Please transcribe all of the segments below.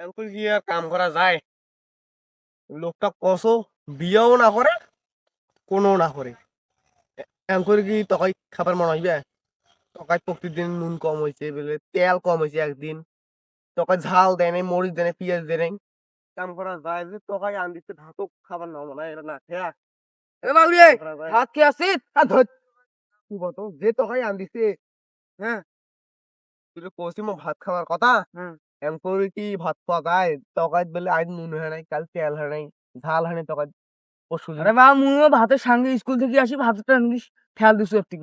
কি আর কাম করা যায়? লোকটা কসো বিয়েও না করে কোনো না করে এখন কি তকাই খাবার মনে হইবে তকাই প্রতিদিন নুন কম হয়েছে বলে তেল কম হয়েছে একদিন। তকাই ঝাল দেয় নাই মরিচ দেয় নাই পেঁয়াজ দেয় নাই। কাম করা যায় যে তকাই আন দিতে ভাতও খাবার না মনে এটা না খেয়া। ভাত খেয়ে আসিস আর ধর যে তকাই আন দিছে হ্যাঁ তুই তো ভাত খাওয়ার কথা। হুম। করে কি ভাত যায় তকাই বলে আজ নুন হয় নাই কাল তেল হয় নাই ঝাল হয় নাই পরশু আরে ভাতের সঙ্গে স্কুল থেকে আসি ভাতটা নিস খেয়াল দিছো একটু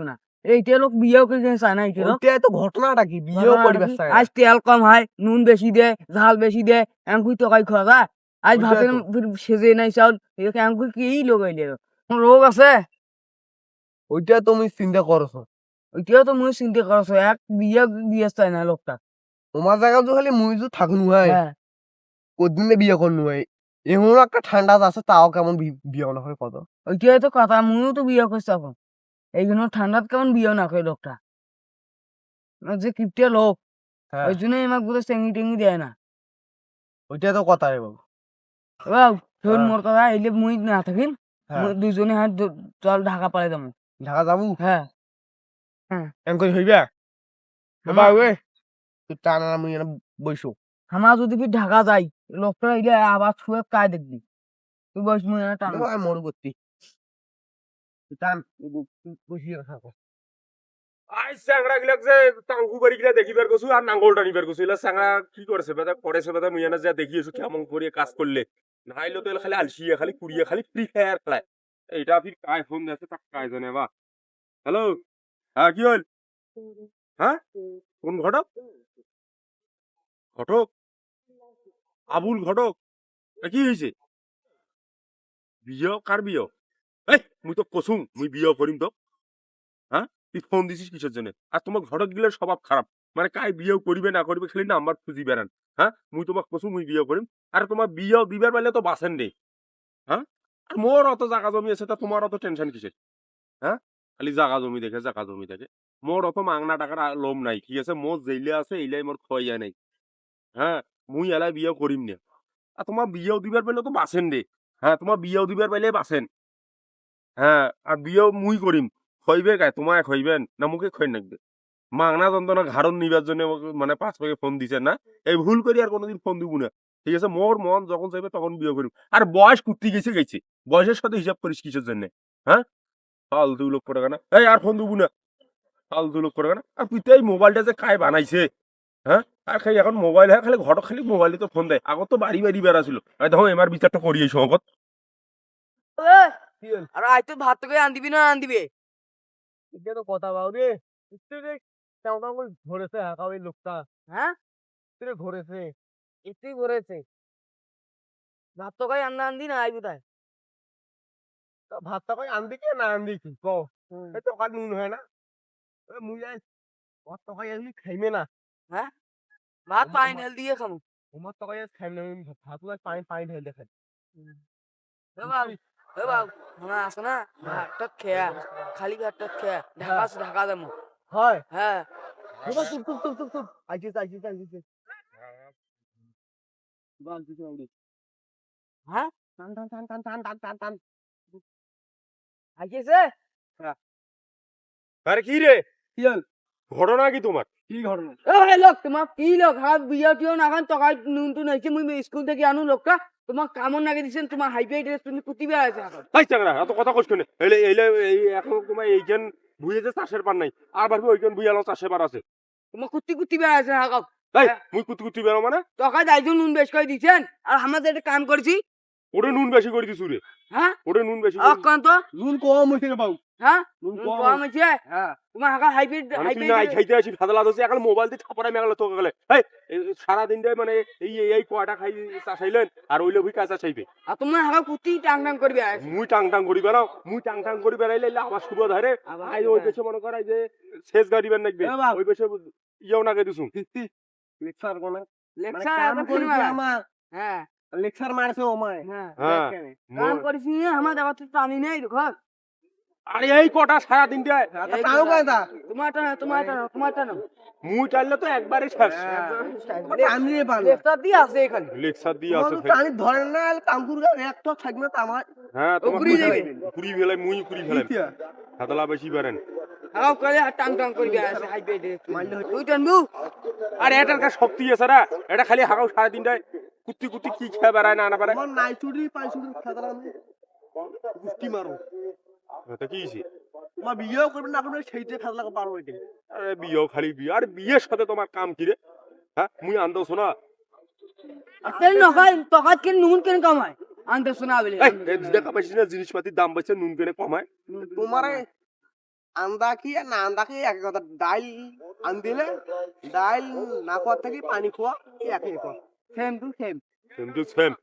এইটা লোক বিয়েও করে চায় না এইটা তো ঘটনাটা কি বিয়েও আজ তেল কম হয় নুন বেশি দে ঝাল বেশি দে এমকুই তকাই খাওয়া আজ ভাতের সেজে নাই চাউল এমকুই কি লোক আইলে রোগ আছে। ওইটা তুমি চিন্তা করছ ওইটাও তো মুই চিন্তা করছ এক বিয়ে বিয়ে চায় না লোকটা তোমার জায়গা তো খালি মুই তো থাকুন হয় হ্যাঁ। কদিনে বিয়ে করনু হয় এমন একটা ঠান্ডা আছে তাও কেমন বিয়ে না হয় কত ওইটাই তো কথা মুইও তো বিয়ে করছি এখন এইগুলো ঠান্ডাত কেমন বিয়ে না করে লোকটা যে কিপটে লোক হ্যাঁ। ওই জন্যই আমাকে বোধহয় চেঙ্গি টেঙ্গি দেয় না। ওইটা তো কথা রে বাবু এবার শোন হ্যাঁ। মোর কথা এলে মুই না হ্যাঁ দুজনে হাত চল ঢাকা পালাই যাব ঢাকা যাব হ্যাঁ এম করে হইবা আমার- বাবু তুই টানা মুই বইসো। আমার যদি ফির ঢাকা যাই লোকটা এলে আবার শুয়ে কায় দেখবি। তুই বস মুই এনে টান। মরু করতি টান। বসিয়ে রাখা আই স্যাংরা গিলাক যে টাঙ্গু বাড়ি গিলা দেখিবার গছু আর এলা স্যাংরা কি করেছে বেদা করেছে বেদা মুই এনে যা দেখি আছো কেমন করে কাজ করলে। নাইলো তো খালি আলসিয়ে খালি কুড়িয়ে খালি ফ্রি ফায়ার খেলায়। এইটা ফির কায় ফোন দিয়েছে তাক কায় জানে বা। হ্যালো? হ্যাঁ কি হল হ্যাঁ? কোন ঘটক? ঘটক? আবুল ঘটক? কি হয়েছে বিয়ে কার বিয়ে? এই মুই তো কসুম মুই বিয়ে করিম তো হ্যাঁ? তুই ফোন দিছিস কিসের জন্য? আর তোমার ঘটক গিলার স্বভাব খারাপ। মানে কাই বিয়েও করিবে না করিবে খালি নাম্বার খুঁজি বেড়ান। হ্যাঁ? মুই তোমাক কসুম মুই বিয়ে করিম আর তোমার বিয়েও দিবার পাইলে তো বাসেন দে হ্যাঁ আর মোর অত জাগা জমি আছে তা তোমার অত টেনশন কিসের হ্যাঁ খালি জাগা জমি দেখে জাগা জমি দেখে। মোর অত মাংনা টাকার লোম নাই। ঠিক আছে মোর জেইলে আছে এইলাই মোর খইয়া নাই। হ্যাঁ মুই এলাই বিয়ে করিম না আর তোমার বিয়েও দিবার পাইলে তো বাসেন দে হ্যাঁ তোমার বিয়েও দিবার পাইলে বাসেন হ্যাঁ আর বিয়েও মুই করিম খইবে গায় তোমায় খইবেন না মুখে খই নাকবে মাংনা যন্ত্রণা ঘাড়ন নিবার জন্য মানে পাঁচ পাকে ফোন দিছেন না, এই ভুল করি আর কোনোদিন ফোন দিব না। ঠিক আছে মোর মন যখন চাইবে তখন বিয়ে করিম আর বয়স কুত্তি গেছে গেছে। বয়সের সাথে হিসাব করিস কিসের জন্য হ্যাঁ ফালতু লোক করে না। এই আর ফোন দিব না। ফালতু লোক করে না আর তুই তো এই মোবাইলটা যে কায় বানাইছে হ্যাঁ আর খালি এখন মোবাইল হ্যাঁ খালি ঘটক খালি মোবাইলে তো ফোন দেয়। আগত তো বাড়ি বাড়ি বেড়াছিল আর দেখো এমার বিচারটা করিয়ে সঙ্গত কি আর আজ তো ভাত তোকে আন দিবি না আন দিবে এটা তো কথা বাবু রে তুই রে কেমন করে হাঁকা ওই লোকটা হ্যাঁ তুই রে ঘুরেছে এতেই করেছে ভাত তোকে আন আন দি না আইবি তাই তা ভাতটা কই আনদি কে না আনদি কি? কও এই তো কাজ নুন হয় না? মুই খাইমে না হ্যাঁ মা পানি ঢেল দিয়ে খামু ওমার তকাই আজ খাইমে না ভাতু ঢাকা ঢাকা যাব হয় হ্যাঁ বাবা চুপ চুপ চুপ চুপ চুপ আইছিস আইছিস আইছিস বাল কিছু টান টান টান টান আরে কি রে? কি হল? ঘটনা কি তোমার? কি ঘটনা? এ ভাই লোক তোমার কি লোক? হাত বিয়া টিও না খান তকাই নুন টুন হয়েছে মুই স্কুল থেকে আনু লোকটা। তোমার কামন নাগে দিছেন তোমার ড্রেস তুমি কুতি চাকরা এত কথা কইছ কেন? এলে এলে এই এখন তোমার এইখান চাষের পার নাই আর ভাবি ওইখান আলো চাষের পার আছে। তোমার কুতি কুতি বেড়াইছে এখন তাই হ্যাঁ। মুই কুতি কুতি বেরো মানে? তকাই দাইজন নুন বেশ করে দিছেন আর আমাদের একটা কাম করেছি। ওরে নুন বেশি করে দিছু রে। হ্যাঁ? ওরে নুন বেশি করে। তো। নুন কম হইছে রে বাবু। হ্যাঁ? কম। কম হ্যাঁ। মানে তোমার হাকা হাইপে তুই না খাইতে আসি ফাদলা দছে এখন মোবাইল দিয়ে থাপড়াই মেগালে তো গেলে। এই সারা দিন দিয়ে মানে এই এই- কয়টা খাই চাষাইলেন আর ওইলে ভুই কাঁচা চাইবে আর তোমার হাকা কুতি টাং টাং করবে মুই টাং টাং করি বেড়াও মুই টাং টাং করি বেড়াইলে এলে শুভ ধরে। আই ওই দেশে মনে করাই যে শেষ গাড়ি বেন নাকবে। ওই দেশে ইয়েও নাকে দিছু লেকচার কোনা? মানে লেকচার করি ফিরে মারা। আমার। হ্যাঁ। লেকচার মারছে ও হ্যাঁ। হ্যাঁ। কাম করিস নি আমার আবার টানি নেই দেখো। আরে এই কটা সারা দিন দিয়ে তা টানো কয় তোমার টানো তোমার টানো তোমার টানো মুই টানলে তো একবারে শেষ। মানে আমি রে দিয়ে আছে এখানে। লেকচার দিয়ে আছে তোমার প্রাণী ধরেন না কামপুর একটা থাকবে তো আমার। হ্যাঁ তোমার ঘুরি যাবে। ঘুরি ফেলাই মুই ঘুরি ফেলাই। হাতলা বেশি পারেন। হাও করে আর করবি আছে তুই টানবু? আর এটার কাছে শক্তি আছে না এটা খালি হাগাও সাড়ে তিনটায় কুত্তি কুত্তি কি খেয়ে বেড়ায় না না বেড়ায়। আমার নাই চুরি পাই চুরি খেতাম আমি মারো। এটা কি হইছে? বিয়েও করবেন না করবেন সেইটা খেলা পারব এটা আরে বিয়ে খালি বিয়ে। আর বিয়ের সাথে তোমার কাম কি রে? হ্যাঁ মুই আনতো শোনা তেল নখাই তকাত কেন নুন কেন কামায়? আনতে শোনা বলে। এই এই দেখা পাইছিস না জিনিসপাতির দাম পাইছে নুন কেনে কমায়? তোমার আন্দা কি আর না আন্দা কি এক কথা ডাইল আন দিলে ডাইল না খাওয়ার থেকে পানি একই কথা সেম টু সেম সেম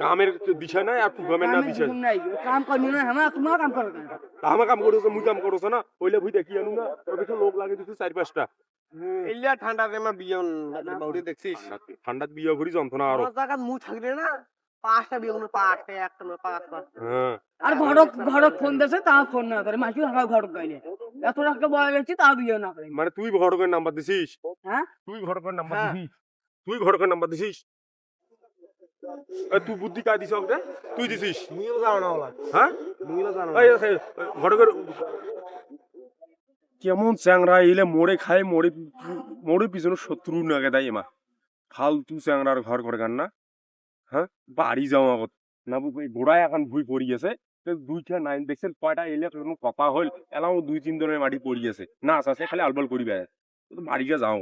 কামের দিশা নাই আর ফুকামের না দিশা নাই কাম করনি না হামা তোমার কাম করো না আমার কাম করছ মুই কাম করছ না ওইলে ভুই দেখি আনু না লোক লাগে দিছি চার পাঁচটা ঠান্ডা রে বাউরি দেখছিস ঠান্ডাত বিয়ে করি যন্ত্রণা আরও আমার জায়গা মু থাকলে না পাঁচটা বিয়ে কোনো পাঁচটা একটা না পাঁচটা আর ঘরক ঘরক ফোন দেছে তা ফোন না করে মাসি হাগা ঘরক গাইলে এত বয় গেছি তা বিয়ে না। মানে তুই ঘটকের নাম্বার দিছিস? হ্যাঁ? তুই ঘটকের নাম্বার হ্যাঁ। দিছিস তুই ঘটকের নাম্বার দিছিস? তুই বুদ্ধি কাই দিছ ওকে তুই দিছিস। মুইও জানো না ওলা হ্যাঁ জানো এই, ঘটকের কেমন চ্যাংরা এলে মোড়ে খায় মোড়ে মোড়ে পিছনে শত্রু নাগে দেয় এমা ফালতু চ্যাংরার ঘর করে গান না? হ্যাঁ? বাড়ি যাও আগত না গোড়ায় এখন ভুই পড়ি আছে তো দুইটা নাইন দেখছেন কয়টা এলে কোনো কথা হল এলাও দুই তিন জনের মাটি পড়ি আছে না আছে খালি আলবাল করি বেড়ায় তো বাড়িকে যাও।